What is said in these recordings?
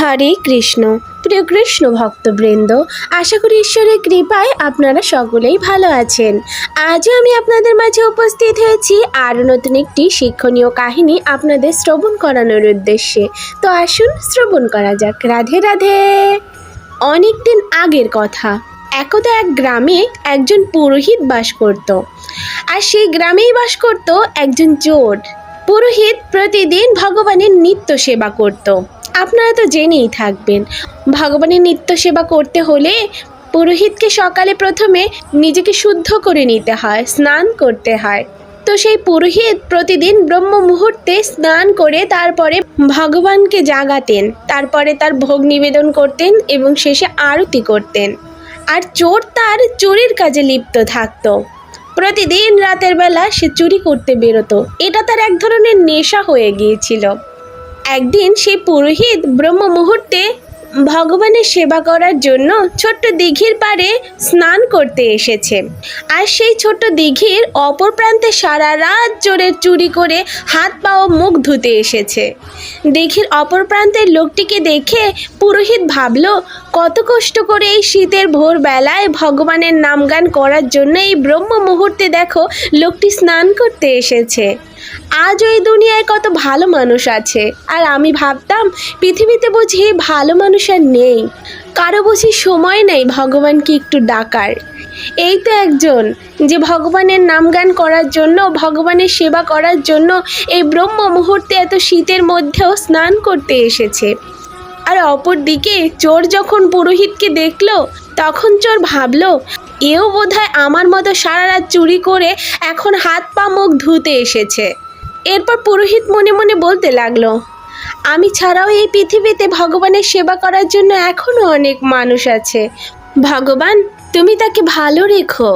হরে কৃষ্ণ। প্রিয় কৃষ্ণ ভক্তবৃন্দ, আশা করি ঈশ্বরের কৃপায় আপনারা সকলেই ভালো আছেন। আজও আমি আপনাদের মাঝে উপস্থিত হয়েছি আরও নতুন একটি শিক্ষণীয় কাহিনী আপনাদের শ্রবণ করানোর উদ্দেশ্যে। তো আসুন শ্রবণ করা যাক। রাধে রাধে। অনেক দিন আগের কথা। একদা এক গ্রামে একজন পুরোহিত বাস করত। আর সেই গ্রামেই বাস করত একজন চোর। পুরোহিত প্রতিদিন ভগবানের নিত্য সেবা করত। আপনারা তো জেনেই থাকবেন। ভগবানের নিত্য সেবা করতে হলে পুরোহিতকে সকালে প্রথমে নিজেকে শুদ্ধ করে নিতে হয়, স্নান করতে হয়। তো সেই পুরোহিত প্রতিদিন ব্রহ্ম মুহূর্তে স্নান করে তারপরে ভগবানকে জাগাতেন, তারপরে তার ভোগ নিবেদন করতেন এবং শেষে আরতি করতেন। আর চোর তার চুরির কাজে লিপ্ত থাকত। প্রতিদিন রাতের বেলা সে চুরি করতে বেরোতো। এটা তার এক ধরনের নেশা হয়ে গিয়েছিল। একদিন সেই পুরোহিত ব্রহ্ম মুহূর্তে ভগবানের সেবা করার জন্য ছোট্ট দিঘির পাড়ে স্নান করতে এসেছে। আর সেই ছোট্ট দিঘির অপর প্রান্তে সারা রাত চোরের চুরি করে হাত পা ও মুখ ধুতে এসেছে। দিঘির অপর প্রান্তের লোকটিকে দেখে পুরোহিত ভাবল, কত কষ্ট করে এই শীতের ভোর বেলায় ভগবানের নামগান করার জন্য এই ব্রহ্ম মুহূর্তে দেখো লোকটি স্নান করতে এসেছে। আজ ওই দুনিয়ায় কত ভালো মানুষ আছে। আর আমি ভাবতাম, পৃথিবীতে বুঝি ভালো মানুষ আর নেই। কারও বুঝি সময় নেই ভগবানকে একটু ডাকার। এই তো একজন, যে ভগবানের নামগান করার জন্য, ভগবানের সেবা করার জন্য এই ব্রহ্ম মুহূর্তে এত শীতের মধ্যেও স্নান করতে এসেছে। আর অপর দিকে চোর যখন পুরোহিতকে দেখল, তখন চোর ভাবলো এও বোধহয় আমার মতো সারা রাত চুরি করে এখন হাত পা মুখ ধুতে এসেছে। এরপর পুরোহিত মনে মনে বলতে লাগল, আমি ছাড়াও এই পৃথিবীতে ভগবানের সেবা করার জন্য এখনও অনেক মানুষ আছে। ভগবান, তুমি তাকে ভালো রেখো।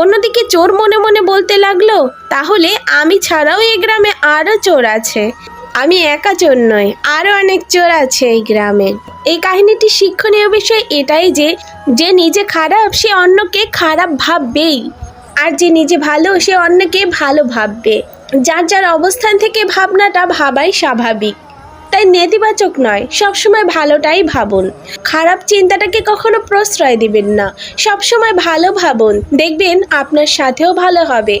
অন্যদিকে চোর মনে মনে বলতে লাগল, তাহলে আমি ছাড়াও এই গ্রামে আরও চোর আছে। আমি একা চোর নই আরও অনেক চোর আছে এই গ্রামে। এই কাহিনীটি শিক্ষণীয় বিষয় এটাই যে যে নিজে খারাপ, সে অন্যকে খারাপ ভাববেই। আর যে নিজে ভালো, সে অন্যকে ভালো ভাববে। যার যার অবস্থান থেকে ভাবনাটা ভাবাই স্বাভাবিক। তাই নেতিবাচক নয়, সবসময় ভালোটাই ভাবুন। খারাপ চিন্তাটাকে কখনো প্রশ্রয় দিবেন না, সবসময় ভালো ভাবুন। দেখবেন আপনার সাথেও ভালো হবে।